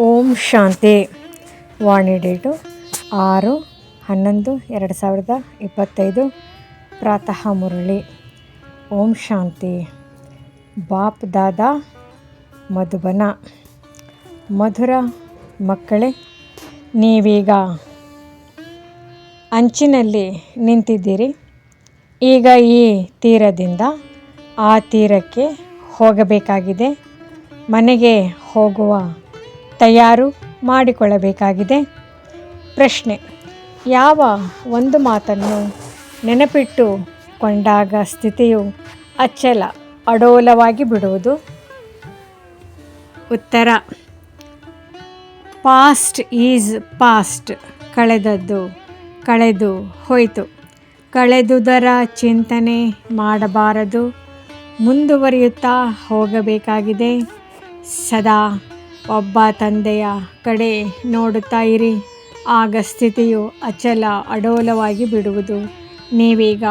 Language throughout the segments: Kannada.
ಓಂ ಶಾಂತಿ. ವಾಣಿ ಡೇಟು ಆರು ಹನ್ನೊಂದು ಎರಡು ಸಾವಿರದ ಇಪ್ಪತ್ತೈದು. ಪ್ರಾತಃ ಮುರಳಿ. ಓಂ ಶಾಂತಿ. ಬಾಪ್ ದಾದಾ ಮಧುಬನ. ಮಧುರ ಮಕ್ಕಳೇ, ನೀವೀಗ ಅಂಚಿನಲ್ಲಿ ನಿಂತಿದ್ದೀರಿ. ಈಗ ಈ ತೀರದಿಂದ ಆ ತೀರಕ್ಕೆ ಹೋಗಬೇಕಾಗಿದೆ. ಮನೆಗೆ ಹೋಗುವ ತಯಾರು ಮಾಡಿಕೊಳ್ಳಬೇಕಾಗಿದೆ. ಪ್ರಶ್ನೆ, ಯಾವ ಒಂದು ಮಾತನ್ನು ನೆನಪಿಟ್ಟುಕೊಂಡಾಗ ಸ್ಥಿತಿಯು ಅಚ್ಚಲ ಅಡೋಲವಾಗಿ ಬಿಡುವುದು? ಉತ್ತರ ಪಾಸ್ಟ್ ಈಸ್ ಪಾಸ್ಟ್ ಕಳೆದದ್ದು ಕಳೆದು ಹೋಯಿತು. ಕಳೆದುದರ ಚಿಂತನೆ ಮಾಡಬಾರದು. ಮುಂದುವರಿಯುತ್ತಾ ಹೋಗಬೇಕಾಗಿದೆ. ಸದಾ ಒಬ್ಬ ತಂದೆಯ ಕಡೆ ನೋಡುತ್ತಾ ಇರಿ. ಆಗ ಸ್ಥಿತಿಯು ಅಚಲ ಅಡೋಲವಾಗಿ ಬಿಡುವುದು. ನೀವೀಗ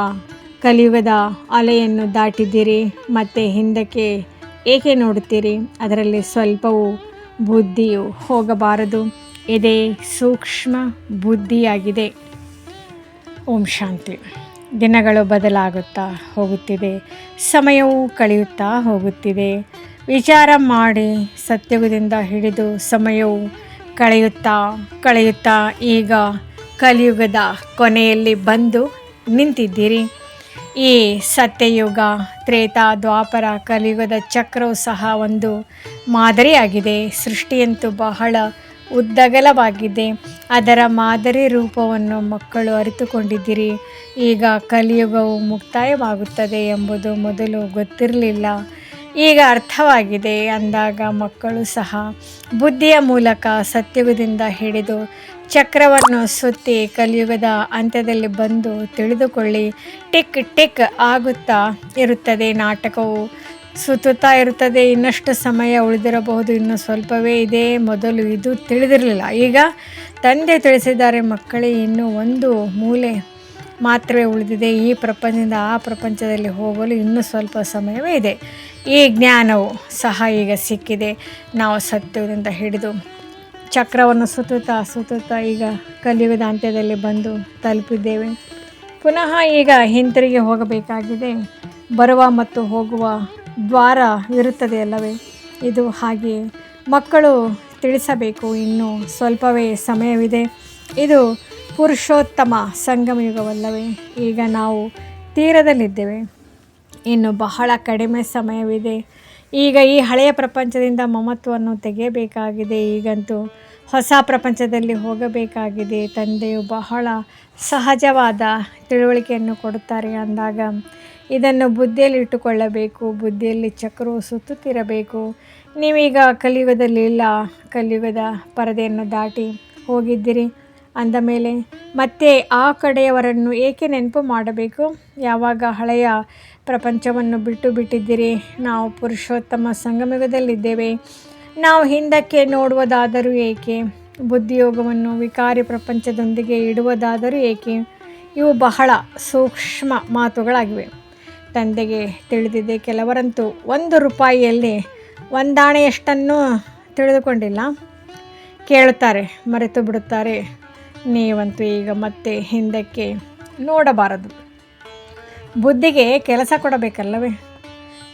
ಕಲಿಯುಗದ ಅಲೆಯನ್ನು ದಾಟಿದ್ದೀರಿ, ಮತ್ತು ಹಿಂದಕ್ಕೆ ಏಕೆ ನೋಡುತ್ತೀರಿ? ಅದರಲ್ಲಿ ಸ್ವಲ್ಪವೂ ಬುದ್ಧಿಯು ಹೋಗಬಾರದು. ಇದೇ ಸೂಕ್ಷ್ಮ ಬುದ್ಧಿಯಾಗಿದೆ. ಓಂ ಶಾಂತಿ. ದಿನಗಳು ಬದಲಾಗುತ್ತಾ ಹೋಗುತ್ತಿದೆ, ಸಮಯವು ಕಳೆಯುತ್ತಾ ಹೋಗುತ್ತಿದೆ. ವಿಚಾರ ಮಾಡಿ ಸತ್ಯುಗದಿಂದ ಹಿಡಿದು ಸಮಯವು ಕಳೆಯುತ್ತಾ ಕಳೆಯುತ್ತಾ ಈಗ ಕಲಿಯುಗದ ಕೊನೆಯಲ್ಲಿ ಬಂದು ನಿಂತಿದ್ದೀರಿ. ಈ ಸತ್ಯಯುಗ, ತ್ರೇತಾ, ದ್ವಾಪರ ಕಲಿಯುಗದ ಚಕ್ರವು ಸಹ ಒಂದು ಮಾದರಿಯಾಗಿದೆ. ಸೃಷ್ಟಿಯಂತೂ ಬಹಳ ಉದ್ದಗಲವಾಗಿದೆ. ಅದರ ಮಾದರಿ ರೂಪವನ್ನು ಮಕ್ಕಳು ಅರಿತುಕೊಂಡಿದ್ದೀರಿ. ಈಗ ಕಲಿಯುಗವು ಮುಕ್ತಾಯವಾಗುತ್ತದೆ ಎಂಬುದು ಮೊದಲು ಗೊತ್ತಿರಲಿಲ್ಲ. ಈಗ ಅರ್ಥವಾಗಿದೆ ಅಂದಾಗ ಮಕ್ಕಳು ಸಹ ಬುದ್ಧಿಯ ಮೂಲಕ ಸತ್ಯುಗದಿಂದ ಹಿಡಿದು ಚಕ್ರವನ್ನು ಸುತ್ತಿ ಕಲಿಯುಗದ ಅಂತ್ಯದಲ್ಲಿ ಬಂದು ತಿಳಿದುಕೊಳ್ಳಿ, ಟಿಕ್ ಟಿಕ್ ಆಗುತ್ತಾ ಇರುತ್ತದೆ. ನಾಟಕವು ಸುತ್ತುತ್ತಾ ಇರುತ್ತದೆ. ಇನ್ನಷ್ಟು ಸಮಯ ಉಳಿದಿರಬಹುದು. ಇನ್ನು ಸ್ವಲ್ಪವೇ ಇದೆ. ಮೊದಲು ಇದು ತಿಳಿದಿರಲಿಲ್ಲ. ಈಗ ತಂದೆ ತಿಳಿಸಿದ್ದಾರೆ ಮಕ್ಕಳೇ, ಇನ್ನು ಒಂದು ಮೂಲೆ ಮಾತ್ರವೇ ಉಳಿದಿದೆ. ಈ ಪ್ರಪಂಚದಿಂದ ಆ ಪ್ರಪಂಚದಲ್ಲಿ ಹೋಗಲು ಇನ್ನೂ ಸ್ವಲ್ಪ ಸಮಯವೇ ಇದೆ. ಈ ಜ್ಞಾನವು ಸಹ ಈಗ ಸಿಕ್ಕಿದೆ. ನಾವು ಸತ್ಯದಿಂದ ಹಿಡಿದು ಚಕ್ರವನ್ನು ಸುತ್ತುತ್ತಾ ಸುತ್ತುತ್ತಾ ಈಗ ಕಲಿಯುಗದ ಅಂತ್ಯದಲ್ಲಿ ಬಂದು ತಲುಪಿದ್ದೇವೆ. ಪುನಃ ಈಗ ಹಿಂತಿರುಗಿ ಹೋಗಬೇಕಾಗಿದೆ. ಬರುವ ಮತ್ತು ಹೋಗುವ ದ್ವಾರ ಇರುತ್ತದೆ ಅಲ್ಲವೇ? ಇದು ಹಾಗೆ ಮಕ್ಕಳು ತಿಳಿಸಬೇಕು. ಇನ್ನೂ ಸ್ವಲ್ಪವೇ ಸಮಯವಿದೆ. ಇದು ಪುರುಷೋತ್ತಮ ಸಂಗಮಯುಗವಲ್ಲವೇ, ಈಗ ನಾವು ತೀರದಲ್ಲಿದ್ದೇವೆ. ಇನ್ನು ಬಹಳ ಕಡಿಮೆ ಸಮಯವಿದೆ. ಈಗ ಈ ಹಳೆಯ ಪ್ರಪಂಚದಿಂದ ಮಮತ್ವವನ್ನು ತೆಗೆಯಬೇಕಾಗಿದೆ. ಈಗಂತೂ ಹೊಸ ಪ್ರಪಂಚದಲ್ಲಿ ಹೋಗಬೇಕಾಗಿದೆ. ತಂದೆಯು ಬಹಳ ಸಹಜವಾದ ತಿಳುವಳಿಕೆಯನ್ನು ಕೊಡುತ್ತಾರೆ ಅಂದಾಗ ಇದನ್ನು ಬುದ್ಧಿಯಲ್ಲಿ ಇಟ್ಟುಕೊಳ್ಳಬೇಕು. ಬುದ್ಧಿಯಲ್ಲಿ ಚಕ್ರವು ಸುತ್ತುತ್ತಿರಬೇಕು. ನೀವೀಗ ಕಲಿಯುಗದಲ್ಲಿ ಇಲ್ಲ. ಕಲಿಯುಗದ ಪರದೆಯನ್ನು ದಾಟಿ ಹೋಗಿದ್ದೀರಿ. ಅಂದ ಮೇಲೆ, ಮತ್ತೆ ಆ ಕಡೆಯವರನ್ನು ಏಕೆ ನೆನಪು ಮಾಡಬೇಕು? ಯಾವಾಗ ಹಳೆಯ ಪ್ರಪಂಚವನ್ನು ಬಿಟ್ಟು ಬಿಟ್ಟಿದ್ದೀರಿ? ನಾವು ಪುರುಷೋತ್ತಮ ಸಂಗಮಯುಗದಲ್ಲಿದ್ದೇವೆ. ನಾವು ಹಿಂದಕ್ಕೆ ನೋಡುವುದಾದರೂ ಏಕೆ? ಬುದ್ಧಿಯೋಗವನ್ನು ವಿಕಾರಿ ಪ್ರಪಂಚದೊಂದಿಗೆ ಇಡುವುದಾದರೂ ಏಕೆ? ಇವು ಬಹಳ ಸೂಕ್ಷ್ಮ ಮಾತುಗಳಾಗಿವೆ. ತಂದೆಗೆ ತಿಳಿದಿದೆ ಕೆಲವರಂತೂ ಒಂದು ರೂಪಾಯಿಯಲ್ಲಿ ಒಂದಾಣೆಯಷ್ಟನ್ನು ತಿಳಿದುಕೊಂಡಿಲ್ಲ. ಕೇಳುತ್ತಾರೆ, ಮರೆತು ಬಿಡುತ್ತಾರೆ. ನೀವಂತೂ ಈಗ ಮತ್ತೆ ಹಿಂದಕ್ಕೆ ನೋಡಬಾರದು. ಬುದ್ಧಿಗೆ ಕೆಲಸ ಕೊಡಬೇಕಲ್ಲವೇ?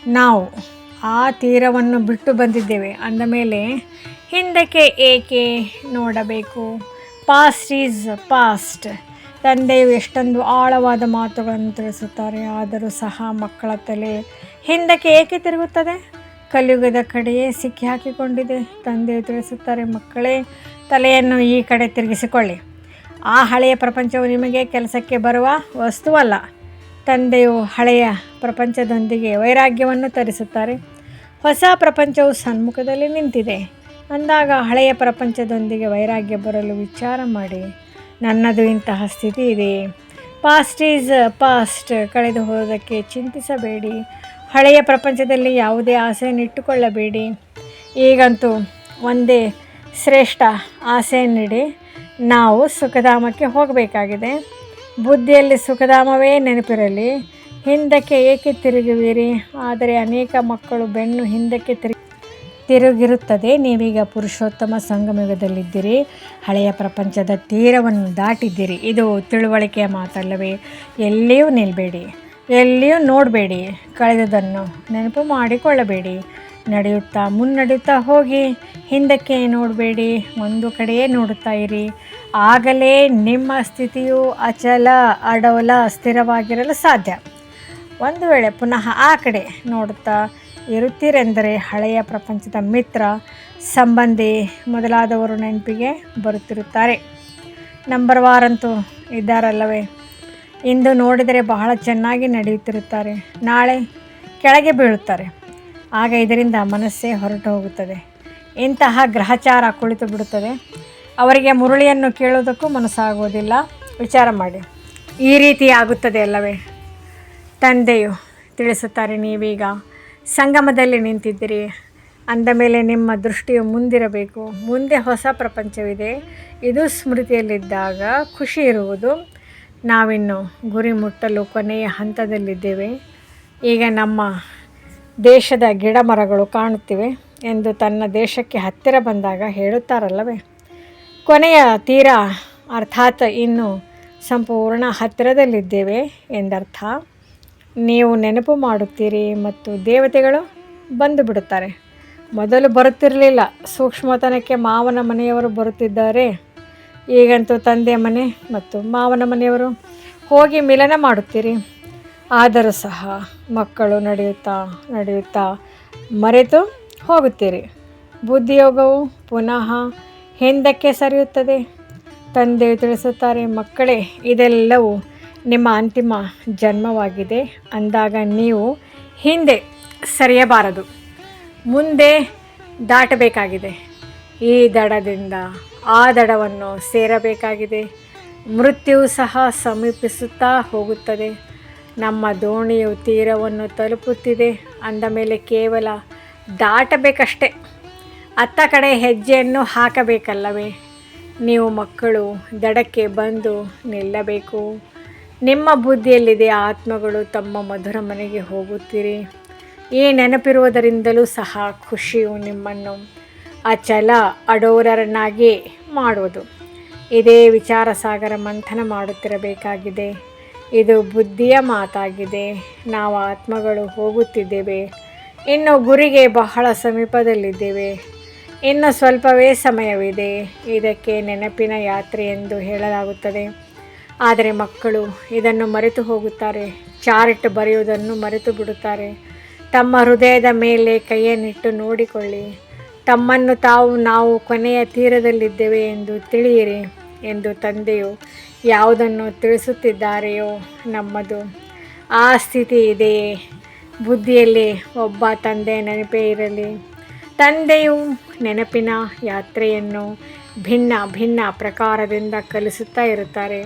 ನಾವು ಆ ತೀರವನ್ನು ಬಿಟ್ಟು ಬಂದಿದ್ದೇವೆ. ಅಂದ ಮೇಲೆ ಹಿಂದಕ್ಕೆ ಏಕೆ ನೋಡಬೇಕು? ಪಾಸ್ಟ್ ಈಸ್ ಪಾಸ್ಟ್ ತಂದೆಯು ಎಷ್ಟೊಂದು ಆಳವಾದ ಮಾತುಗಳನ್ನು ತಿಳಿಸುತ್ತಾರೆ. ಆದರೂ ಸಹ ಮಕ್ಕಳ ತಲೆ ಹಿಂದಕ್ಕೆ ಏಕೆ ತಿರುಗುತ್ತದೆ? ಕಲಿಯುಗದ ಕಡೆಯೇ ಸಿಕ್ಕಿ ಹಾಕಿಕೊಂಡಿದೆ. ತಂದೆಯು ತಿಳಿಸುತ್ತಾರೆ, ಮಕ್ಕಳೇ, ತಲೆಯನ್ನು ಈ ಕಡೆ ತಿರುಗಿಸಿಕೊಳ್ಳಿ. ಆ ಹಳೆಯ ಪ್ರಪಂಚವು ನಿಮಗೆ ಕೆಲಸಕ್ಕೆ ಬರುವ ವಸ್ತುವಲ್ಲ. ತಂದೆಯು ಹಳೆಯ ಪ್ರಪಂಚದೊಂದಿಗೆ ವೈರಾಗ್ಯವನ್ನು ತರಿಸುತ್ತಾರೆ. ಹೊಸ ಪ್ರಪಂಚವು ಸನ್ಮುಖದಲ್ಲಿ ನಿಂತಿದೆ. ಅಂದಾಗ ಹಳೆಯ ಪ್ರಪಂಚದೊಂದಿಗೆ ವೈರಾಗ್ಯ ಬರಲು ವಿಚಾರ ಮಾಡಿ. ನನ್ನದು ಇಂತಹ ಸ್ಥಿತಿ ಇದೆ. ಪಾಸ್ಟ್ ಈಸ್ ಪಾಸ್ಟ್ ಕಳೆದು ಹೋದಕ್ಕೆ ಚಿಂತಿಸಬೇಡಿ. ಹಳೆಯ ಪ್ರಪಂಚದಲ್ಲಿ ಯಾವುದೇ ಆಸೆಯನ್ನು ಇಟ್ಟುಕೊಳ್ಳಬೇಡಿ. ಈಗಂತೂ ಒಂದೇ ಶ್ರೇಷ್ಠ ಆಸೆಯನ್ನಿಡಿ. ನಾವು ಸುಖಧಾಮಕ್ಕೆ ಹೋಗಬೇಕಾಗಿದೆ. ಬುದ್ಧಿಯಲ್ಲಿ ಸುಖಧಾಮವೇ ನೆನಪಿರಲಿ. ಹಿಂದಕ್ಕೆ ಏಕೆ ತಿರುಗುವಿರಿ? ಆದರೆ ಅನೇಕ ಮಕ್ಕಳು ಬೆನ್ನು ಹಿಂದಕ್ಕೆ ತಿರುಗಿ ತಿರುಗಿರುತ್ತದೆ. ನೀವೀಗ ಪುರುಷೋತ್ತಮ ಸಂಗಮಯುಗದಲ್ಲಿದ್ದೀರಿ. ಹಳೆಯ ಪ್ರಪಂಚದ ತೀರವನ್ನು ದಾಟಿದ್ದೀರಿ. ಇದು ತಿಳುವಳಿಕೆಯ ಮಾತಲ್ಲವೇ. ಎಲ್ಲಿಯೂ ನಿಲ್ಲಬೇಡಿ ಎಲ್ಲಿಯೂ ನೋಡಬೇಡಿ. ಕಳೆದದನ್ನು ನೆನಪು ಮಾಡಿಕೊಳ್ಳಬೇಡಿ. ನಡೆಯುತ್ತಾ ಮುನ್ನಡೆಯುತ್ತಾ ಹೋಗಿ ಹಿಂದಕ್ಕೆ ನೋಡಬೇಡಿ, ಒಂದು ಕಡೆಯೇ ನೋಡುತ್ತಾ ಇರಿ. ಆಗಲೇ ನಿಮ್ಮ ಸ್ಥಿತಿಯು ಅಚಲ, ಅಡವಲ ಸ್ಥಿರವಾಗಿರಲು ಸಾಧ್ಯ. ಒಂದು ವೇಳೆ ಪುನಃ ಆ ಕಡೆ ನೋಡುತ್ತಾ ಇರುತ್ತೀರೆಂದರೆ ಹಳೆಯ ಪ್ರಪಂಚದ ಮಿತ್ರ, ಸಂಬಂಧಿ ಮೊದಲಾದವರು ನೆನಪಿಗೆ ಬರುತ್ತಿರುತ್ತಾರೆ. ನಂಬರ್ ವಾರಂತೂ ಇದ್ದಾರಲ್ಲವೇ? ಇಂದು ನೋಡಿದರೆ ಬಹಳ ಚೆನ್ನಾಗಿ ನಡೆಯುತ್ತಿರುತ್ತಾರೆ. ನಾಳೆ ಕೆಳಗೆ ಬೀಳುತ್ತಾರೆ. ಆಗ ಇದರಿಂದ ಮನಸ್ಸೇ ಹೊರಟು ಹೋಗುತ್ತದೆ. ಇಂತಹ ಗ್ರಹಚಾರ ಕುಳಿತು ಬಿಡುತ್ತದೆ. ಅವರಿಗೆ ಮುರುಳಿಯನ್ನು ಕೇಳುವುದಕ್ಕೂ ಮನಸ್ಸಾಗುವುದಿಲ್ಲ. ವಿಚಾರ ಮಾಡಿ. ಈ ರೀತಿ ಆಗುತ್ತದೆ ಅಲ್ಲವೇ? ತಂದೆಯು ತಿಳಿಸುತ್ತಾರೆ ನೀವೀಗ, ಸಂಗಮದಲ್ಲಿ ನಿಂತಿದ್ದೀರಿ. ಅಂದ ಮೇಲೆ ನಿಮ್ಮ ದೃಷ್ಟಿಯು ಮುಂದಿರಬೇಕು. ಮುಂದೆ ಹೊಸ ಪ್ರಪಂಚವಿದೆ. ಇದು ಸ್ಮೃತಿಯಲ್ಲಿದ್ದಾಗ ಖುಷಿ ಇರುವುದು. ನಾವಿನ್ನು ಗುರಿ ಮುಟ್ಟಲು ಕೊನೆಯ ಹಂತದಲ್ಲಿದ್ದೇವೆ. ಈಗ ನಮ್ಮ ದೇಶದ ಗಿಡ ಮರಗಳು ಕಾಣುತ್ತಿವೆ ಎಂದು ತನ್ನ ದೇಶಕ್ಕೆ ಹತ್ತಿರ ಬಂದಾಗ ಹೇಳುತ್ತಾರಲ್ಲವೇ? ಕೊನೆಯ ತೀರ ಅರ್ಥಾತ್ ಇನ್ನು ಸಂಪೂರ್ಣ ಹತ್ತಿರದಲ್ಲಿದ್ದೇವೆ ಎಂದರ್ಥ. ನೀವು ನೆನಪು ಮಾಡುತ್ತೀರಿ ಮತ್ತು ದೇವತೆಗಳು ಬಂದು ಬಿಡುತ್ತಾರೆ. ಮೊದಲು ಬರುತ್ತಿರಲಿಲ್ಲ. ಸೂಕ್ಷ್ಮತನಕ್ಕೆ ಮಾವನ ಮನೆಯವರು ಬರುತ್ತಿದ್ದಾರೆ. ಈಗಂತೂ ತಂದೆ ಮನೆ ಮತ್ತು ಮಾವನ ಮನೆಯವರು ಹೋಗಿ ಮಿಲನ ಮಾಡುತ್ತೀರಿ. ಆದರೂ ಸಹ ಮಕ್ಕಳು ನಡೆಯುತ್ತಾ ನಡೆಯುತ್ತಾ ಮರೆತು ಹೋಗುತ್ತೀರಿ. ಬುದ್ಧಿಯೋಗವು ಪುನಃ ಹಿಂದಕ್ಕೆ ಸರಿಯುತ್ತದೆ. ತಂದೆ ತಿಳಿಸುತ್ತಾರೆ, ಮಕ್ಕಳೇ, ಇದೆಲ್ಲವೂ ನಿಮ್ಮ ಅಂತಿಮ ಜನ್ಮವಾಗಿದೆ. ಅಂದಾಗ ನೀವು ಹಿಂದೆ ಸರಿಯಬಾರದು. ಮುಂದೆ ದಾಟಬೇಕಾಗಿದೆ. ಈ ದಡದಿಂದ ಆ ದಡವನ್ನು ಸೇರಬೇಕಾಗಿದೆ. ಮೃತ್ಯು ಸಹ ಸಮೀಪಿಸುತ್ತಾ ಹೋಗುತ್ತದೆ. ನಮ್ಮ ದೋಣಿಯು ತೀರವನ್ನು ತಲುಪುತ್ತಿದೆ. ಅಂದ ಮೇಲೆ ಕೇವಲ ದಾಟಬೇಕಷ್ಟೆ. ಅತ್ತ ಕಡೆ ಹೆಜ್ಜೆಯನ್ನು ಹಾಕಬೇಕಲ್ಲವೇ? ನೀವು ಮಕ್ಕಳು, ದಡಕ್ಕೆ ಬಂದು ನಿಲ್ಲಬೇಕು. ನಿಮ್ಮ ಬುದ್ಧಿಯಲ್ಲಿದೆ ಆತ್ಮಗಳು ತಮ್ಮ ಮಧುರ ಮನೆಗೆ ಹೋಗುತ್ತೀರಿ. ಈ ನೆನಪಿರುವುದರಿಂದಲೂ ಸಹ ಖುಷಿಯು ನಿಮ್ಮನ್ನು ಅಚಲ ಅಡೋರರನ್ನಾಗಿ ಮಾಡುವುದು. ಇದೇ ವಿಚಾರ ಸಾಗರ ಮಂಥನ ಮಾಡುತ್ತಿರಬೇಕಾಗಿದೆ. ಇದು ಬುದ್ಧಿಯ ಮಾತಾಗಿದೆ. ನಾವು ಆತ್ಮಗಳು ಹೋಗುತ್ತಿದ್ದೇವೆ. ಇನ್ನು ಗುರಿಗೆ ಬಹಳ ಸಮೀಪದಲ್ಲಿದ್ದೇವೆ. ಇನ್ನು ಸ್ವಲ್ಪವೇ ಸಮಯವಿದೆ. ಇದಕ್ಕೆ ನೆನಪಿನ ಯಾತ್ರೆ ಎಂದು ಹೇಳಲಾಗುತ್ತದೆ. ಆದರೆ ಮಕ್ಕಳು ಇದನ್ನು ಮರೆತು ಹೋಗುತ್ತಾರೆ. ಚಾರ್ಟ್ ಬರೆಯುವುದನ್ನು ಮರೆತು ಬಿಡುತ್ತಾರೆ. ತಮ್ಮ ಹೃದಯದ ಮೇಲೆ ಕೈಯನ್ನಿಟ್ಟು ನೋಡಿಕೊಳ್ಳಿ. ತಮ್ಮನ್ನು ತಾವು, ನಾವು ಕೊನೆಯ ತೀರದಲ್ಲಿದ್ದೇವೆ ಎಂದು ತಿಳಿಯಿರಿ. ಎಂದು ತಂದೆಯು ಯಾವುದನ್ನು ತಿಳಿಸುತ್ತಿದ್ದಾರೆಯೋ ನಮ್ಮದು. ಆ ಸ್ಥಿತಿ ಇದೆಯೇ? ಬುದ್ಧಿಯಲ್ಲಿ ಒಬ್ಬ ತಂದೆ ನೆನಪೇ ಇರಲಿ. ತಂದೆಯು ನೆನಪಿನ ಯಾತ್ರೆಯನ್ನು ಭಿನ್ನ ಭಿನ್ನ ಪ್ರಕಾರದಿಂದ ಕಲಿಸುತ್ತಾ ಇರುತ್ತಾರೆ.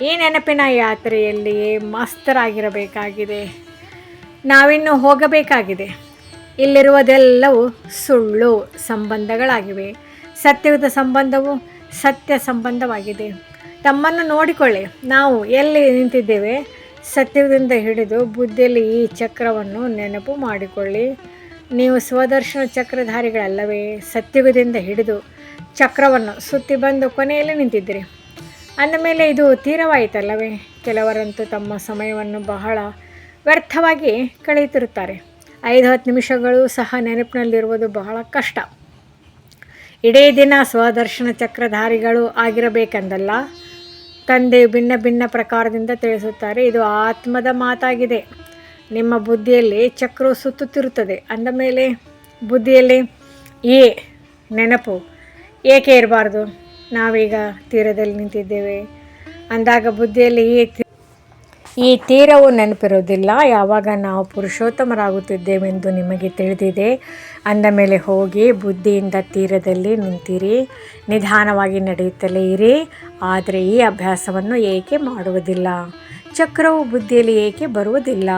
ಈ ನೆನಪಿನ ಯಾತ್ರೆಯಲ್ಲಿಯೇ ಮಸ್ತರಾಗಿರಬೇಕಾಗಿದೆ. ನಾವಿನ್ನು ಹೋಗಬೇಕಾಗಿದೆ. ಇಲ್ಲಿರುವುದೆಲ್ಲವೂ ಸುಳ್ಳು ಸಂಬಂಧಗಳಾಗಿವೆ. ಸತ್ಯವಿದ ಸಂಬಂಧವು ಸತ್ಯ ಸಂಬಂಧವಾಗಿದೆ. ತಮ್ಮನ್ನು ನೋಡಿಕೊಳ್ಳಿ. ನಾವು ಎಲ್ಲಿ ನಿಂತಿದ್ದೇವೆ? ಸತ್ಯದಿಂದ ಹಿಡಿದು ಬುದ್ಧಿಯಲ್ಲಿ ಈ ಚಕ್ರವನ್ನು ನೆನಪು ಮಾಡಿಕೊಳ್ಳಿ. ನೀವು ಸ್ವದರ್ಶನ ಚಕ್ರಧಾರಿಗಳಲ್ಲವೇ? ಸತ್ಯುಗದಿಂದ ಹಿಡಿದು ಚಕ್ರವನ್ನು ಸುತ್ತಿ ಬಂದು ಕೊನೆಯಲ್ಲಿ ನಿಂತಿದ್ದೀರಿ. ಅಂದಮೇಲೆ ಇದು ತೀರವಾಯಿತಲ್ಲವೇ? ಕೆಲವರಂತೂ ತಮ್ಮ ಸಮಯವನ್ನು ಬಹಳ ವ್ಯರ್ಥವಾಗಿ ಕಳೆಯುತ್ತಿರುತ್ತಾರೆ. ಐದು ಹತ್ತು ನಿಮಿಷಗಳು ಸಹ ನೆನಪಿನಲ್ಲಿರುವುದು ಬಹಳ ಕಷ್ಟ. ಇಡೀ ದಿನ ಸ್ವದರ್ಶನ ಚಕ್ರಧಾರಿಗಳು ಆಗಿರಬೇಕೆಂದಲ್ಲ? ತಂದೆ ಭಿನ್ನ ಭಿನ್ನ ಪ್ರಕಾರದಿಂದ ತಿಳಿಸುತ್ತಾರೆ, ಇದು ಆತ್ಮದ ಮಾತಾಗಿದೆ. ನಿಮ್ಮ ಬುದ್ಧಿಯಲ್ಲಿ ಚಕ್ರವು ಸುತ್ತುತ್ತಿರುತ್ತದೆ. ಅಂದ ಮೇಲೆ, ಬುದ್ಧಿಯಲ್ಲಿ, ಏ, ನೆನಪು, ಏಕೆ ಇರಬಾರ್ದು? ನಾವೀಗ ತೀರದಲ್ಲಿ ನಿಂತಿದ್ದೇವೆ. ಅಂದಾಗ ಬುದ್ಧಿಯಲ್ಲಿ, ಈ ಈ ತೀರವು ನೆನಪಿರೋದಿಲ್ಲ ಯಾವಾಗ ನಾವು ಪುರುಷೋತ್ತಮರಾಗುತ್ತಿದ್ದೇವೆಂದು ನಿಮಗೆ ತಿಳಿದಿದೆ. ಅಂದ ಮೇಲೆ ಹೋಗಿ ಬುದ್ಧಿಯಿಂದ ತೀರದಲ್ಲಿ ನಿಂತಿರಿ. ನಿಧಾನವಾಗಿ ನಡೆಯುತ್ತಲೇ ಇರಿ. ಆದರೆ ಈ ಅಭ್ಯಾಸವನ್ನು ಏಕೆ ಮಾಡುವುದಿಲ್ಲ? ಚಕ್ರವು ಬುದ್ಧಿಯಲ್ಲಿ ಏಕೆ ಬರುವುದಿಲ್ಲ?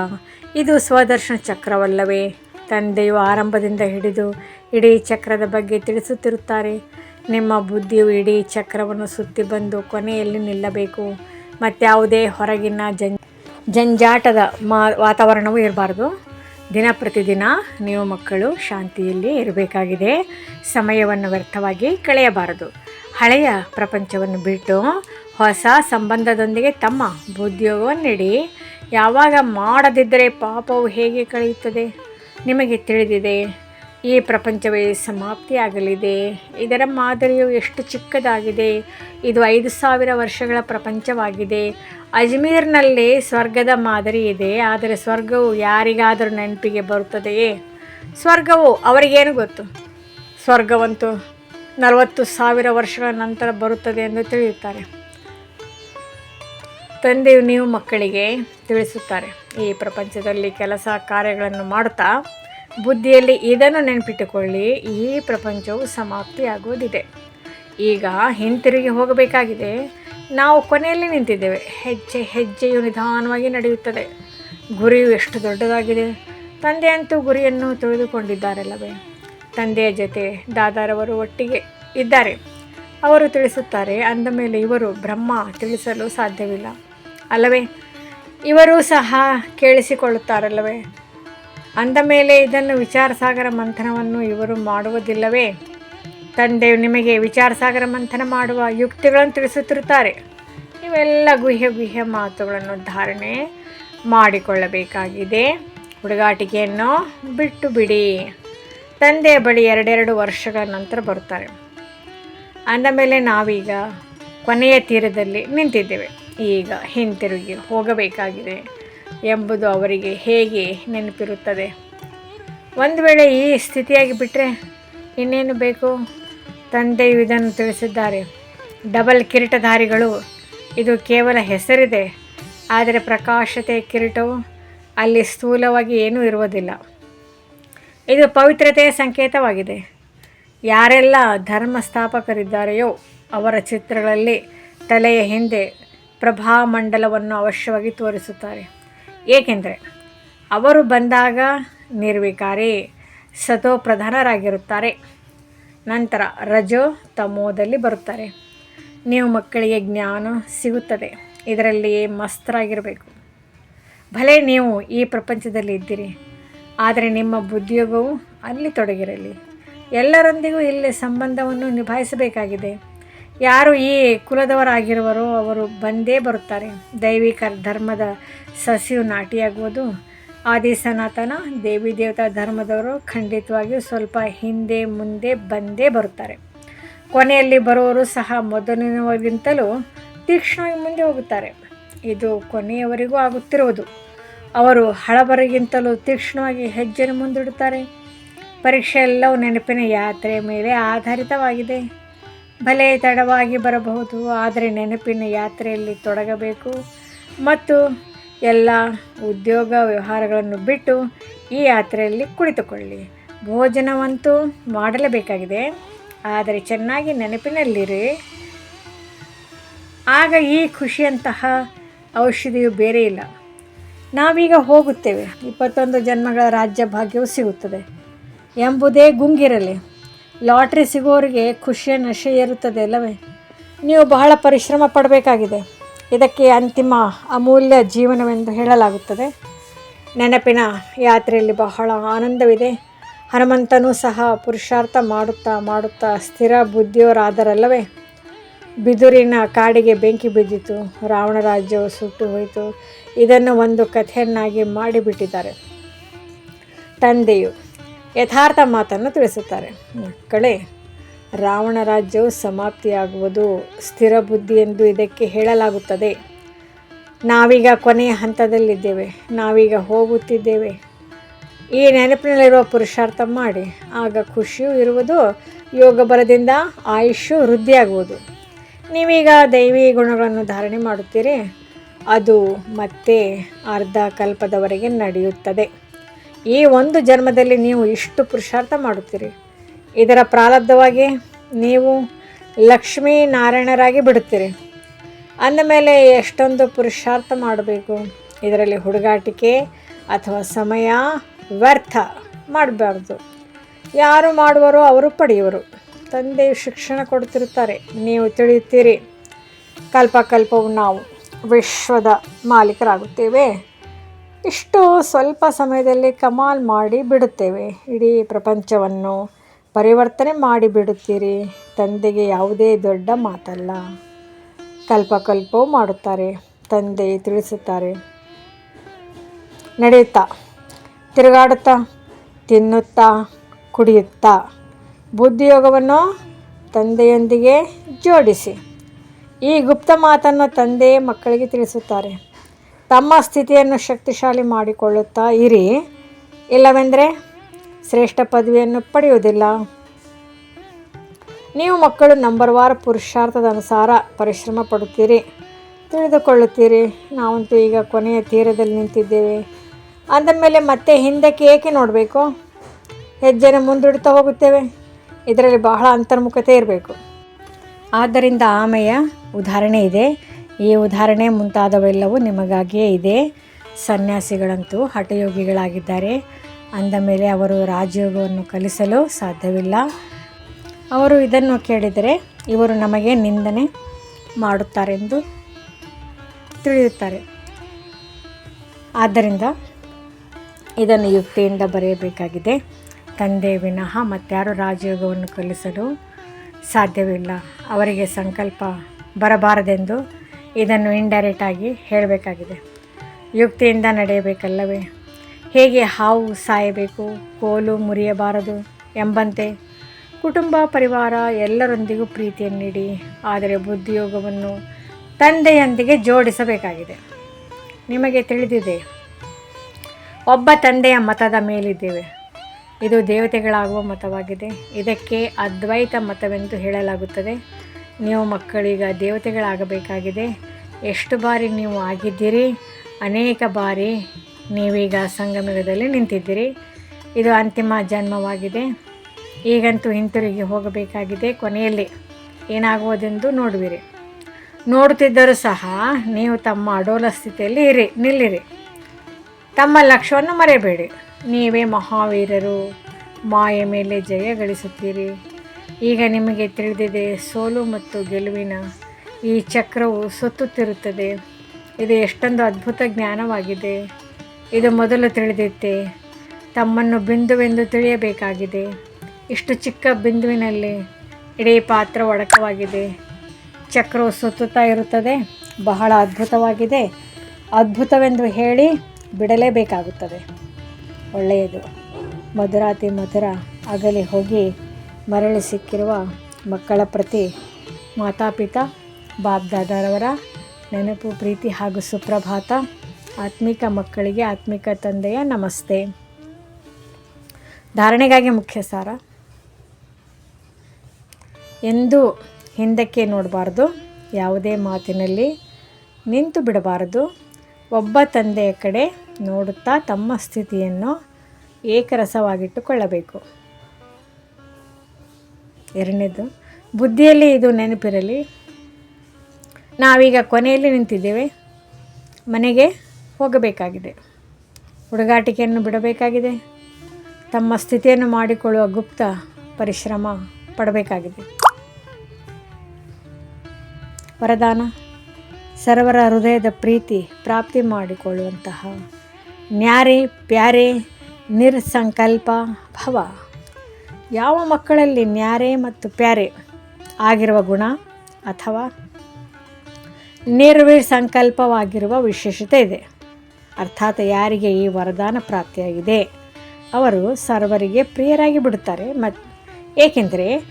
ಇದು ಸ್ವದರ್ಶನ ಚಕ್ರವಲ್ಲವೇ? ತಂದೆಯು ಆರಂಭದಿಂದ ಹಿಡಿದು ಇಡೀ ಚಕ್ರದ ಬಗ್ಗೆ ತಿಳಿಸುತ್ತಿರುತ್ತಾರೆ. ನಿಮ್ಮ ಬುದ್ಧಿಯು ಇಡೀ ಚಕ್ರವನ್ನು ಸುತ್ತಿ ಬಂದು ಕೊನೆಯಲ್ಲಿ ನಿಲ್ಲಬೇಕು. ಮತ್ಯಾವುದೇ ಹೊರಗಿನ ಜಂ ಜಂಜಾಟದ ಮಾ, ವಾತಾವರಣವೂ ಇರಬಾರ್ದು. ದಿನ ಪ್ರತಿದಿನ ನೀವು ಮಕ್ಕಳು ಶಾಂತಿಯಲ್ಲಿ ಇರಬೇಕಾಗಿದೆ. ಸಮಯವನ್ನು ವ್ಯರ್ಥವಾಗಿ ಕಳೆಯಬಾರದು. ಹಳೆಯ ಪ್ರಪಂಚವನ್ನು ಬಿಟ್ಟು ಹೊಸ ಸಂಬಂಧದೊಂದಿಗೆ ತಮ್ಮ ಉದ್ಯೋಗವನ್ನು ನೀಡಿ ಯಾವಾಗ ಮಾಡದಿದ್ದರೆ ಪಾಪವು ಹೇಗೆ ಕಳೆಯುತ್ತದೆ? ನಿಮಗೆ ತಿಳಿದಿದೆ ಈ ಪ್ರಪಂಚವೇ ಸಮಾಪ್ತಿಯಾಗಲಿದೆ. ಇದರ ಮಾದರಿಯು ಎಷ್ಟು ಚಿಕ್ಕದಾಗಿದೆ. ಇದು ಐದು ಸಾವಿರ ವರ್ಷಗಳ ಪ್ರಪಂಚವಾಗಿದೆ. ಅಜ್ಮೀರ್ನಲ್ಲಿ ಸ್ವರ್ಗದ ಮಾದರಿ ಇದೆ. ಆದರೆ ಸ್ವರ್ಗವು ಯಾರಿಗಾದರೂ ನೆನಪಿಗೆ ಬರುತ್ತದೆಯೇ? ಸ್ವರ್ಗವು ಅವರಿಗೇನು ಗೊತ್ತು? ಸ್ವರ್ಗವಂತೂ ನಲವತ್ತು ಸಾವಿರ ವರ್ಷಗಳ ನಂತರ ಬರುತ್ತದೆ ಎಂದು ತಿಳಿಯುತ್ತಾರೆ. ತಂದೆಯು ನೀವು ಮಕ್ಕಳಿಗೆ ತಿಳಿಸುತ್ತಾರೆ. ಈ ಪ್ರಪಂಚದಲ್ಲಿ ಕೆಲಸ ಕಾರ್ಯಗಳನ್ನು ಮಾಡುತ್ತಾ ಬುದ್ಧಿಯಲ್ಲಿ ಇದನ್ನು ನೆನಪಿಟ್ಟುಕೊಳ್ಳಿ, ಈ ಪ್ರಪಂಚವು ಸಮಾಪ್ತಿಯಾಗುವುದಿದೆ. ಈಗ ಹಿಂತಿರುಗಿ ಹೋಗಬೇಕಾಗಿದೆ. ನಾವು ಕೊನೆಯಲ್ಲಿ ನಿಂತಿದ್ದೇವೆ. ಹೆಜ್ಜೆ ಹೆಜ್ಜೆಯು ನಿಧಾನವಾಗಿ ನಡೆಯುತ್ತದೆ. ಗುರಿಯು ಎಷ್ಟು ದೊಡ್ಡದಾಗಿದೆ. ತಂದೆಯಂತೂ ಗುರಿಯನ್ನು ತಿಳಿದುಕೊಂಡಿದ್ದಾರಲ್ಲವೇ? ತಂದೆಯ ಜೊತೆ ದಾದಾರವರು ಒಟ್ಟಿಗೆ ಇದ್ದಾರೆ. ಅವರು ತಿಳಿಸುತ್ತಾರೆ, ಅಂದ ಮೇಲೆ ಇವರು ಬ್ರಹ್ಮ ತಿಳಿಸಲು ಸಾಧ್ಯವಿಲ್ಲ. ಅಲ್ಲವೇ? ಇವರೂ ಸಹ ಕೇಳಿಸಿಕೊಳ್ಳುತ್ತಾರಲ್ಲವೇ? ಅಂದ ಮೇಲೆ ಇದನ್ನು ವಿಚಾರಸಾಗರ ಮಂಥನವನ್ನು ಇವರು ಮಾಡುವುದಿಲ್ಲವೇ? ತಂದೆ ನಿಮಗೆ ವಿಚಾರಸಾಗರ ಮಂಥನ ಮಾಡುವ ಯುಕ್ತಿಗಳನ್ನು ತಿಳಿಸುತ್ತಿರುತ್ತಾರೆ. ಇವೆಲ್ಲ ಗುಹ್ಯ ಗುಹ್ಯ ಮಾತುಗಳನ್ನು ಧಾರಣೆ ಮಾಡಿಕೊಳ್ಳಬೇಕಾಗಿದೆ. ಹುಡುಗಾಟಿಕೆಯನ್ನು ಬಿಟ್ಟು ಬಿಡಿ. ತಂದೆಯ ಬಳಿ ಎರಡೆರಡು ವರ್ಷಗಳ ನಂತರ ಬರುತ್ತಾರೆ. ಅಂದ ಮೇಲೆ ನಾವೀಗ ಕೊನೆಯ ತೀರದಲ್ಲಿ ನಿಂತಿದ್ದೇವೆ. ಈಗ ಹಿಂತಿರುಗಿ ಹೋಗಬೇಕಾಗಿದೆ. ಎಂಬುದು ಅವರಿಗೆ ಹೇಗೆ ನೆನಪಿರುತ್ತದೆ? ಒಂದು ವೇಳೆ ಈ ಸ್ಥಿತಿಯಾಗಿ ಬಿಟ್ಟರೆ ಇನ್ನೇನು ಬೇಕು? ತಂದೆಯು ಇದನ್ನು ತಿಳಿಸಿದ್ದಾರೆ. ಡಬಲ್ ಕಿರೀಟಧಾರಿಗಳು. ಇದು ಕೇವಲ ಹೆಸರಿದೆ. ಆದರೆ ಪ್ರಕಾಶತೆ ಕಿರೀಟವು ಅಲ್ಲಿ ಸ್ಥೂಲವಾಗಿ ಏನೂ ಇರುವುದಿಲ್ಲ. ಇದು ಪವಿತ್ರತೆಯ ಸಂಕೇತವಾಗಿದೆ. ಯಾರೆಲ್ಲ ಧರ್ಮ ಸ್ಥಾಪಕರಿದ್ದಾರೆಯೋ ಅವರ ಚಿತ್ರಗಳಲ್ಲಿ ತಲೆಯ ಹಿಂದೆ ಪ್ರಭಾಮಂಡಲವನ್ನು ಅವಶ್ಯವಾಗಿ ತೋರಿಸುತ್ತಾರೆ. ಏಕೆಂದರೆ ಅವರು ಬಂದಾಗ ನಿರ್ವಿಕಾರಿ ಸತೋ ಪ್ರಧಾನರಾಗಿರುತ್ತಾರೆ ನಂತರ ರಜೋ ತಮೋದಲ್ಲಿ ಬರುತ್ತಾರೆ. ನೀವು ಮಕ್ಕಳಿಗೆ ಜ್ಞಾನ ಸಿಗುತ್ತದೆ. ಇದರಲ್ಲಿ ಮಸ್ತರಾಗಿರಬೇಕು. ಭಲೆ ನೀವು ಈ ಪ್ರಪಂಚದಲ್ಲಿ ಇದ್ದೀರಿ. ಆದರೆ ನಿಮ್ಮ ಉದ್ಯೋಗವು ಅಲ್ಲಿ ತೊಡಗಿರಲಿ. ಎಲ್ಲರೊಂದಿಗೂ ಇಲ್ಲಿ ಸಂಬಂಧವನ್ನು ನಿಭಾಯಿಸಬೇಕಾಗಿದೆ. ಯಾರು ಈ ಕುಲದವರಾಗಿರುವರೋ ಅವರು ಬಂದೇ ಬರುತ್ತಾರೆ. ದೈವಿಕ ಧರ್ಮದ ಸಸಿಯು ನಾಟಿಯಾಗುವುದು. ಆದಿ ಸನಾತನ ದೇವಿ ದೇವತಾ ಧರ್ಮದವರು ಖಂಡಿತವಾಗಿಯೂ ಸ್ವಲ್ಪ ಹಿಂದೆ ಮುಂದೆ ಬಂದೇ ಬರುತ್ತಾರೆ. ಕೊನೆಯಲ್ಲಿ ಬರುವವರು ಸಹ ಮೊದಲಿನವರಿಗಿಂತಲೂ ತೀಕ್ಷ್ಣವಾಗಿ ಮುಂದೆ ಹೋಗುತ್ತಾರೆ. ಇದು ಕೊನೆಯವರೆಗೂ ಆಗುತ್ತಿರುವುದು. ಅವರು ಹಳಬರಿಗಿಂತಲೂ ತೀಕ್ಷ್ಣವಾಗಿ ಹೆಜ್ಜೆಯನ್ನು ಮುಂದಿಡುತ್ತಾರೆ. ಪರೀಕ್ಷೆ ಎಲ್ಲವೂ ನೆನಪಿನ ಯಾತ್ರೆ ಮೇಲೆ ಆಧಾರಿತವಾಗಿದೆ. ಭಲೆ ತಡವಾಗಿ ಬರಬಹುದು, ಆದರೆ ನೆನಪಿನ ಯಾತ್ರೆಯಲ್ಲಿ ತೊಡಗಬೇಕು. ಮತ್ತು ಎಲ್ಲ ಉದ್ಯೋಗ ವ್ಯವಹಾರಗಳನ್ನು ಬಿಟ್ಟು ಈ ಯಾತ್ರೆಯಲ್ಲಿ ಕುಳಿತುಕೊಳ್ಳಿ. ಭೋಜನವಂತೂ ಮಾಡಲೇಬೇಕಾಗಿದೆ, ಆದರೆ ಚೆನ್ನಾಗಿ ನೆನಪಿನಲ್ಲಿರಿ. ಆಗ ಈ ಖುಷಿಯಂತಹ ಔಷಧಿಯು ಬೇರೆ ಇಲ್ಲ. ನಾವೀಗ ಹೋಗುತ್ತೇವೆ. ಇಪ್ಪತ್ತೊಂದು ಜನ್ಮಗಳ ರಾಜ್ಯ ಭಾಗ್ಯವು ಸಿಗುತ್ತದೆ. ಎಂಬುದೇ ಗುಂಗಿರಲಿ. ಲಾಟ್ರಿ ಸಿಗೋರಿಗೆ ಖುಷಿಯ ನಶೆ ಇರುತ್ತದೆ ಅಲ್ಲವೇ? ನೀವು ಬಹಳ ಪರಿಶ್ರಮ ಪಡಬೇಕಾಗಿದೆ. ಇದಕ್ಕೆ ಅಂತಿಮ ಅಮೂಲ್ಯ ಜೀವನವೆಂದು ಹೇಳಲಾಗುತ್ತದೆ. ನೆನಪಿನ ಯಾತ್ರೆಯಲ್ಲಿ ಬಹಳ ಆನಂದವಿದೆ. ಹನುಮಂತನೂ ಸಹ ಪುರುಷಾರ್ಥ ಮಾಡುತ್ತಾ ಮಾಡುತ್ತಾ ಸ್ಥಿರ ಬುದ್ಧಿಯವರಾದರಲ್ಲವೇ? ಬಿದುರಿನ ಕಾಡಿಗೆ ಬೆಂಕಿ ಬಿದ್ದಿತು. ರಾವಣ ರಾಜ್ಯವು ಸುಟ್ಟು ಹೋಯಿತು. ಇದನ್ನು ಒಂದು ಕಥೆಯನ್ನಾಗಿ ಮಾಡಿಬಿಟ್ಟಿದ್ದಾರೆ. ತಂದೆಯು ಯಥಾರ್ಥ ಮಾತನ್ನು ತಿಳಿಸುತ್ತಾರೆ. ಮಕ್ಕಳೇ, ರಾವಣ ರಾಜ್ಯವು ಸಮಾಪ್ತಿಯಾಗುವುದು ಸ್ಥಿರ ಬುದ್ಧಿ ಎಂದು ಇದಕ್ಕೆ ಹೇಳಲಾಗುತ್ತದೆ. ನಾವೀಗ ಕೊನೆಯ ಹಂತದಲ್ಲಿದ್ದೇವೆ. ನಾವೀಗ ಹೋಗುತ್ತಿದ್ದೇವೆ. ಈ ನೆನಪಿನಲ್ಲಿರುವ ಪುರುಷಾರ್ಥ ಮಾಡಿ. ಆಗ ಖುಷಿಯೂ ಇರುವುದು, ಯೋಗ ಬರದಿಂದ ಆಯುಷ್ಯು ವೃದ್ಧಿಯಾಗುವುದು. ನೀವೀಗ ದೈವಿ ಗುಣಗಳನ್ನು ಧಾರಣೆ ಮಾಡುತ್ತೀರಿ. ಅದು ಮತ್ತೆ ಅರ್ಧ ಕಲ್ಪದವರೆಗೆ ನಡೆಯುತ್ತದೆ. ಈ ಒಂದು ಜನ್ಮದಲ್ಲಿ ನೀವು ಇಷ್ಟು ಪುರುಷಾರ್ಥ ಮಾಡುತ್ತೀರಿ. ಇದರ ಪ್ರಾರಬ್ಧವಾಗಿ ನೀವು ಲಕ್ಷ್ಮೀ ನಾರಾಯಣರಾಗಿ ಬಿಡುತ್ತೀರಿ ಅಂದಮೇಲೆ ಎಷ್ಟೊಂದು ಪುರುಷಾರ್ಥ ಮಾಡಬೇಕು. ಇದರಲ್ಲಿ ಹುಡುಗಾಟಿಕೆ ಅಥವಾ ಸಮಯ ವ್ಯರ್ಥ ಮಾಡಬಾರ್ದು. ಯಾರು ಮಾಡುವರೋ ಅವರು ಪಡೆಯುವರು. ತಂದೆ ಶಿಕ್ಷಣ ಕೊಡ್ತಿರುತ್ತಾರೆ ನೀವು ತಿಳಿಯುತ್ತೀರಿ. ಕಲ್ಪಕಲ್ಪವು ನಾವು ವಿಶ್ವದ ಮಾಲೀಕರಾಗುತ್ತೇವೆ. ಇಷ್ಟು ಸ್ವಲ್ಪ ಸಮಯದಲ್ಲಿ ಕಮಾಲ್ ಮಾಡಿ ಬಿಡುತ್ತೇವೆ. ಇಡೀ ಪ್ರಪಂಚವನ್ನು ಪರಿವರ್ತನೆ ಮಾಡಿ ಬಿಡುತ್ತೀರಿ. ತಂದೆಗೆ ಯಾವುದೇ ದೊಡ್ಡ ಮಾತಲ್ಲ. ಕಲ್ಪಕಲ್ಪವೂ ಮಾಡುತ್ತಾರೆ. ತಂದೆ ತಿಳಿಸುತ್ತಾರೆ. ನಡೆಯುತ್ತಾ? ತಿರುಗಾಡುತ್ತಾ? ತಿನ್ನುತ್ತಾ? ಕುಡಿಯುತ್ತಾ? ಬುದ್ಧಿಯೋಗವನ್ನು ತಂದೆಯೊಂದಿಗೆ ಜೋಡಿಸಿ. ಈ ಗುಪ್ತ ಮಾತನ್ನು ತಂದೆ ಮಕ್ಕಳಿಗೆ ತಿಳಿಸುತ್ತಾರೆ. ತಮ್ಮ ಸ್ಥಿತಿಯನ್ನು ಶಕ್ತಿಶಾಲಿ ಮಾಡಿಕೊಳ್ಳುತ್ತಾ ಇರಿ. ಇಲ್ಲವೆಂದರೆ ಶ್ರೇಷ್ಠ ಪದವಿಯನ್ನು ಪಡೆಯುವುದಿಲ್ಲ. ನೀವು ಮಕ್ಕಳು ನಂಬರ್ ವಾರ್ ಪುರುಷಾರ್ಥದ ಅನುಸಾರ ಪರಿಶ್ರಮ ಪಡುತ್ತೀರಿ. ತಿಳಿದುಕೊಳ್ಳುತ್ತೀರಿ, ನಾವಂತೂ ಈಗ ಕೊನೆಯ ತೀರದಲ್ಲಿ ನಿಂತಿದ್ದೇವೆ. ಅಂದಮೇಲೆ ಮತ್ತೆ ಹಿಂದಕ್ಕೆ ಏಕೆ ನೋಡಬೇಕು? ಹೆಜ್ಜೆನ ಮುಂದೂಡುತ್ತಾ ಹೋಗುತ್ತೇವೆ. ಇದರಲ್ಲಿ ಬಹಳ ಅಂತರ್ಮುಖತೆ ಇರಬೇಕು. ಆದ್ದರಿಂದ ಆಮೆಯ ಉದಾಹರಣೆ ಇದೆ. ಈ ಉದಾಹರಣೆ ಮುಂತಾದವೆಲ್ಲವೂ ನಿಮಗಾಗಿಯೇ ಇದೆ. ಸನ್ಯಾಸಿಗಳಂತೂ ಹಠಯೋಗಿಗಳಾಗಿದ್ದಾರೆ. ಅಂದ ಮೇಲೆ ಅವರು ರಾಜಯೋಗವನ್ನು ಕಲಿಸಲು ಸಾಧ್ಯವಿಲ್ಲ. ಅವರು ಇದನ್ನು ಕೇಳಿದರೆ ಇವರು ನಮಗೆ ನಿಂದನೆ ಮಾಡುತ್ತಾರೆಂದು ತಿಳಿಯುತ್ತಾರೆ. ಆದ್ದರಿಂದ ಇದನ್ನು ಯುಕ್ತಿಯಿಂದ ಬರೆಯಬೇಕಾಗಿದೆ. ತಂದೆ ವಿನಃ ಮತ್ತಾರು ರಾಜಯೋಗವನ್ನು ಕಲಿಸಲು ಸಾಧ್ಯವಿಲ್ಲ. ಅವರಿಗೆ ಸಂಕಲ್ಪ ಬರಬಾರದೆಂದು ಇದನ್ನು ಇಂಡೈರೆಕ್ಟಾಗಿ ಹೇಳಬೇಕಾಗಿದೆ. ಯುಕ್ತಿಯಿಂದ ನಡೆಯಬೇಕಲ್ಲವೇ? ಹೇಗೆ ಹಾವು ಸಾಯಬೇಕು, ಕೋಲು ಮುರಿಯಬಾರದು ಎಂಬಂತೆ ಕುಟುಂಬ, ಪರಿವಾರ ಎಲ್ಲರೊಂದಿಗೂ ಪ್ರೀತಿಯನ್ನು ನೀಡಿ, ಆದರೆ ಬುದ್ಧಿಯೋಗವನ್ನು ತಂದೆಯೊಂದಿಗೆ ಜೋಡಿಸಬೇಕಾಗಿದೆ. ನಿಮಗೆ ತಿಳಿದಿದೆ, ಒಬ್ಬ ತಂದೆಯ ಮತದ ಮೇಲಿದ್ದೇವೆ. ಇದು ದೇವತೆಗಳಾಗುವ ಮತವಾಗಿದೆ. ಇದಕ್ಕೆ ಅದ್ವೈತ ಮತವೆಂದು ಹೇಳಲಾಗುತ್ತದೆ. ನೀವು ಮಕ್ಕಳೀಗ ದೇವತೆಗಳಾಗಬೇಕಾಗಿದೆ. ಎಷ್ಟು ಬಾರಿ ನೀವು ಆಗಿದ್ದೀರಿ, ಅನೇಕ ಬಾರಿ ನೀವೀಗ ಸಂಗಮಯುಗದಲ್ಲಿ ನಿಂತಿದ್ದೀರಿ. ಇದು ಅಂತಿಮ ಜನ್ಮವಾಗಿದೆ. ಈಗಂತೂ ಹಿಂತಿರುಗಿ ಹೋಗಬೇಕಾಗಿದೆ. ಕೊನೆಯಲ್ಲಿ ಏನಾಗುವುದೆಂದು ನೋಡುವಿರಿ. ನೋಡುತ್ತಿದ್ದರೂ ಸಹ ನೀವು ತಮ್ಮ ಅಡೋಲ ಸ್ಥಿತಿಯಲ್ಲಿ ಇರಿ, ನಿಲ್ಲಿರಿ. ತಮ್ಮ ಲಕ್ಷ್ಯವನ್ನು ಮರೆಯಬೇಡಿ. ನೀವೇ ಮಹಾವೀರರು, ಮಾಯ ಮೇಲೆ ಜಯ ಗಳಿಸುತ್ತೀರಿ. ಈಗ ನಿಮಗೆ ತಿಳಿದಿದೆ, ಸೋಲು ಮತ್ತು ಗೆಲುವಿನ ಈ ಚಕ್ರವು ಸುತ್ತುತ್ತಿರುತ್ತದೆ. ಇದು ಎಷ್ಟೊಂದು ಅದ್ಭುತ ಜ್ಞಾನವಾಗಿದೆ. ಇದು ಮೊದಲು ತಿಳಿದಿತ್ತೆ. ತಮ್ಮನ್ನು ಬಿಂದುವೆಂದು ತಿಳಿಯಬೇಕಾಗಿದೆ. ಇಷ್ಟು ಚಿಕ್ಕ ಬಿಂದುವಿನಲ್ಲಿ ಇಡೀ ಪಾತ್ರ ಒಡಕವಾಗಿದೆ. ಚಕ್ರವು ಸುತ್ತುತ್ತಾ ಇರುತ್ತದೆ. ಬಹಳ ಅದ್ಭುತವಾಗಿದೆ. ಅದ್ಭುತವೆಂದು ಹೇಳಿ ಬಿಡಲೇಬೇಕಾಗುತ್ತದೆ. ಒಳ್ಳೆಯದು. ಮಧುರಾತಿ ಮಧುರ, ಅಗಲಿ ಹೋಗಿ ಮರಳಿ ಸಿಕ್ಕಿರುವ ಮಕ್ಕಳ ಪ್ರತಿ ಮಾತಾಪಿತಾ ಬಾಬ್ದಾದಾರವರ ನೆನಪು, ಪ್ರೀತಿ ಹಾಗೂ ಸುಪ್ರಭಾತ ಆತ್ಮಿಕ ಮಕ್ಕಳಿಗೆ, ಆತ್ಮಿಕ ತಂದೆಯ ನಮಸ್ತೆ. ಧಾರಣೆಗಾಗಿ ಮುಖ್ಯ ಸಾರ. ಎಂದು ಹಿಂದಕ್ಕೆ ನೋಡಬಾರ್ದು, ಯಾವುದೇ ಮಾತಿನಲ್ಲಿ ನಿಂತು ಬಿಡಬಾರದು. ಒಬ್ಬ ತಂದೆಯ ಕಡೆ ನೋಡುತ್ತಾ ತಮ್ಮ ಸ್ಥಿತಿಯನ್ನು ಏಕರಸವಾಗಿಟ್ಟುಕೊಳ್ಳಬೇಕು. ಎರಡನೇದು, ಬುದ್ಧಿಯಲ್ಲಿ ಇದು ನೆನಪಿರಲಿ. ನಾವೀಗ ಕೊನೆಯಲ್ಲಿ ನಿಂತಿದ್ದೇವೆ. ಮನೆಗೆ ಹೋಗಬೇಕಾಗಿದೆ. ಹುಡುಗಾಟಿಕೆಯನ್ನು ಬಿಡಬೇಕಾಗಿದೆ. ತಮ್ಮ ಸ್ಥಿತಿಯನ್ನು ಮಾಡಿಕೊಳ್ಳುವ ಗುಪ್ತ ಪರಿಶ್ರಮ ಪಡಬೇಕಾಗಿದೆ. ವರದಾನ, ಸರ್ವರ ಹೃದಯದ ಪ್ರೀತಿ ಪ್ರಾಪ್ತಿ ಮಾಡಿಕೊಳ್ಳುವಂತಹ ನ್ಯಾರೆ ಪ್ಯಾರೆ ನಿರ್ಸಂಕಲ್ಪ ಭವ. ಯಾವ ಮಕ್ಕಳಲ್ಲಿ ನ್ಯಾರೆ ಮತ್ತು ಪ್ಯಾರೆ ಆಗಿರುವ ಗುಣ ಅಥವಾ ನಿರ್ವಿ ಸಂಕಲ್ಪವಾಗಿರುವ ವಿಶೇಷತೆ ಇದೆ. ಅರ್ಥಾತ್ ಯಾರಿಗೆ ಈ ವರದಾನ ಪ್ರಾಪ್ತಿಯಾಗಿದೆ? ಅವರು ಸರ್ವರಿಗೆ ಪ್ರಿಯರಾಗಿ ಬಿಡುತ್ತಾರೆ. ಮತ್ತು ಏಕೆಂದರೆ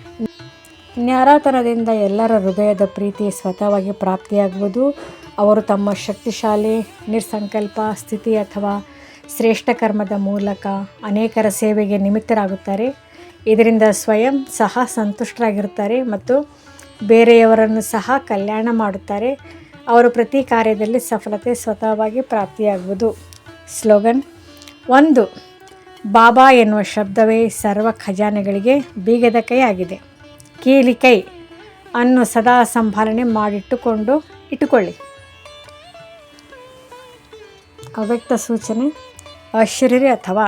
ನ್ಯಾರಾತನದಿಂದ ಎಲ್ಲರ ಹೃದಯದ ಪ್ರೀತಿ ಸ್ವತಃವಾಗಿ ಪ್ರಾಪ್ತಿಯಾಗುವುದು. ಅವರು ತಮ್ಮ ಶಕ್ತಿಶಾಲಿ, ನಿರ್ಸಂಕಲ್ಪ ಸ್ಥಿತಿ ಅಥವಾ ಶ್ರೇಷ್ಠ ಕರ್ಮದ ಮೂಲಕ ಅನೇಕರ ಸೇವೆಗೆ ನಿಮಿತ್ತರಾಗುತ್ತಾರೆ. ಇದರಿಂದ ಸ್ವಯಂ ಸಹ ಸಂತುಷ್ಟರಾಗಿರುತ್ತಾರೆ ಮತ್ತು ಬೇರೆಯವರನ್ನು ಸಹ ಕಲ್ಯಾಣ ಮಾಡುತ್ತಾರೆ. ಅವರು ಪ್ರತಿ ಕಾರ್ಯದಲ್ಲಿ ಸಫಲತೆ ಸ್ವತಃವಾಗಿ ಪ್ರಾಪ್ತಿಯಾಗುವುದು. ಸ್ಲೋಗನ್, ಒಂದು, ಬಾಬಾ ಎನ್ನುವ ಶಬ್ದವೇ ಸರ್ವ ಖಜಾನೆಗಳಿಗೆ ಬೀಗದ ಕೈ ಆಗಿದೆ ಕೀಲಿ ಕೈ ಅನ್ನು ಸದಾ ಸಂಭಾಲನೆ ಮಾಡಿಟ್ಟುಕೊಂಡು ಇಟ್ಟುಕೊಳ್ಳಿ. ಅವ್ಯಕ್ತ ಸೂಚನೆ ಅಶರೀರಿ ಅಥವಾ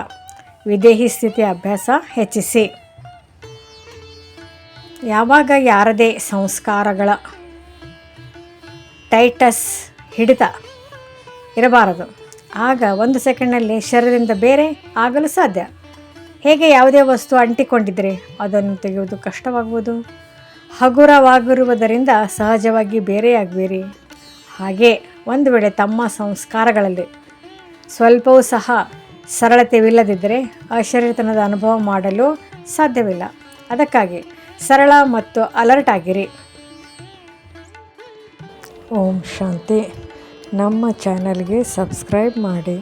ವಿದೇಹಿ ಸ್ಥಿತಿಯ ಅಭ್ಯಾಸ ಹೆಚ್ಚಿಸಿ. ಯಾವಾಗ ಯಾರದೇ ಸಂಸ್ಕಾರಗಳ ಟೈಟಸ್ ಹಿಡಿತ ಇರಬಾರದು. ಆಗ ಒಂದು ಸೆಕೆಂಡ್ನಲ್ಲಿ ಶರೀರದಿಂದ ಬೇರೆ ಆಗಲು ಸಾಧ್ಯ. ಹೇಗೆ ಯಾವುದೇ ವಸ್ತು ಅಂಟಿಕೊಂಡಿದ್ದರೆ ಅದನ್ನು ತೆಗೆಯುವುದು ಕಷ್ಟವಾಗುವುದು? ಹಗುರವಾಗಿರುವುದರಿಂದ ಸಹಜವಾಗಿ ಬೇರೆಯಾಗುವಿರಿ ಹಾಗೆ ಒಂದು ವೇಳೆ ತಮ್ಮ ಸಂಸ್ಕಾರಗಳಲ್ಲಿ ಸ್ವಲ್ಪವೂ ಸಹ ಸರಳತೆವಿಲ್ಲದಿದ್ದರೆ ಆ ಶರೀರತನದ ಅನುಭವ ಮಾಡಲು ಸಾಧ್ಯವಿಲ್ಲ. ಅದಕ್ಕಾಗಿ ಸರಳ ಮತ್ತು ಅಲರ್ಟ್ ಆಗಿರಿ. ಓಂ ಶಾಂತಿ. ನಮ್ಮ ಚಾನಲ್ಗೆ ಸಬ್ಸ್ಕ್ರೈಬ್ ಮಾಡಿ.